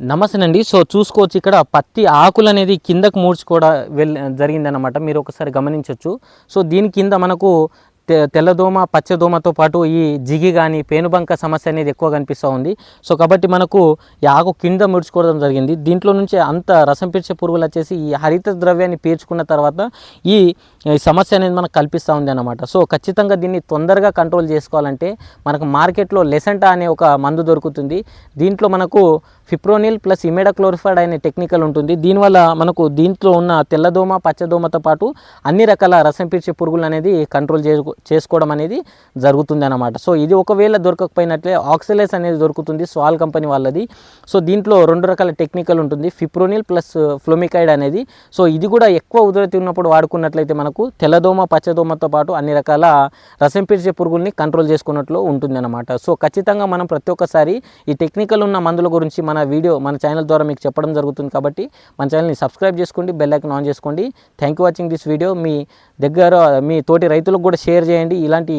నమస్తేనండి. So చూసుకోవచ్చు ఇక్కడ పత్తి ఆకులు అనేది కిందకు మూడ్చుకోవడం వెల్ జరిగిందనమాట మీరు ఒకసారి గమనించవచ్చు సో దీని కింద మనకు తెల్లదోమ పచ్చదోమతో పాటు ఈ జిగి కానీ పేనుబంక సమస్య అనేది ఎక్కువ కనిపిస్తూ ఉంది. సో కాబట్టి మనకు ఈ ఆకు కింద ముడుచుకోవడం జరిగింది. దీంట్లో నుంచి అంత రసం పీల్చే పురుగులు వచ్చేసి ఈ హరిత ద్రవ్యాన్ని పీల్చుకున్న తర్వాత ఈ సమస్య అనేది మనకు కల్పిస్తూ ఉంది అనమాట సో ఖచ్చితంగా దీన్ని తొందరగా కంట్రోల్ చేసుకోవాలంటే మనకు మార్కెట్లో లెసెంటా అనే ఒక మందు దొరుకుతుంది. దీంట్లో మనకు ఫిప్రోనిల్ ప్లస్ ఇమెడాక్లోరిఫైడ్ అనే టెక్నికల్ ఉంటుంది. దీనివల్ల మనకు దీంట్లో ఉన్న తెల్లదోమ పచ్చదోమతో పాటు అన్ని రకాల రసం పీల్చే పురుగులు అనేది కంట్రోల్ చేసుకో చేసుకోవడం అనేది జరుగుతుంది అన్నమాట. సో ఇది ఒకవేళ దొరకకపోయినట్లే ఆక్సిలైస్ అనేది దొరుకుతుంది స్వాల్ కంపెనీ వాళ్ళది. సో దీంట్లో రెండు రకాల టెక్నికల్ ఉంటుంది. ఫిప్రోనిల్ ప్లస్ ఫ్లోమికైడ్ అనేది. సో ఇది కూడా ఎక్కువ ఉధృతి ఉన్నప్పుడు వాడుకున్నట్లయితే మనకు తెల్లదోమ పచ్చదోమతో పాటు అన్ని రకాల రసం పీల్చే పురుగుల్ని కంట్రోల్ చేసుకున్నట్లు ఉంటుంది అనమాట సో ఖచ్చితంగా మనం ప్రతి ఒక్కసారి ఈ టెక్నికల్ ఉన్న మందుల గురించి మన వీడియో మన ఛానల్ ద్వారా మీకు చెప్పడం జరుగుతుంది కాబట్టి మన ఛానల్ని సబ్స్క్రైబ్ చేసుకోండి బెల్ ఐకన్ ఆన్ చేసుకోండి. Thank you watching this video. మీ దగ్గర మీ తోటి రైతులకు కూడా షేర్ చేయండి. ఇలాంటి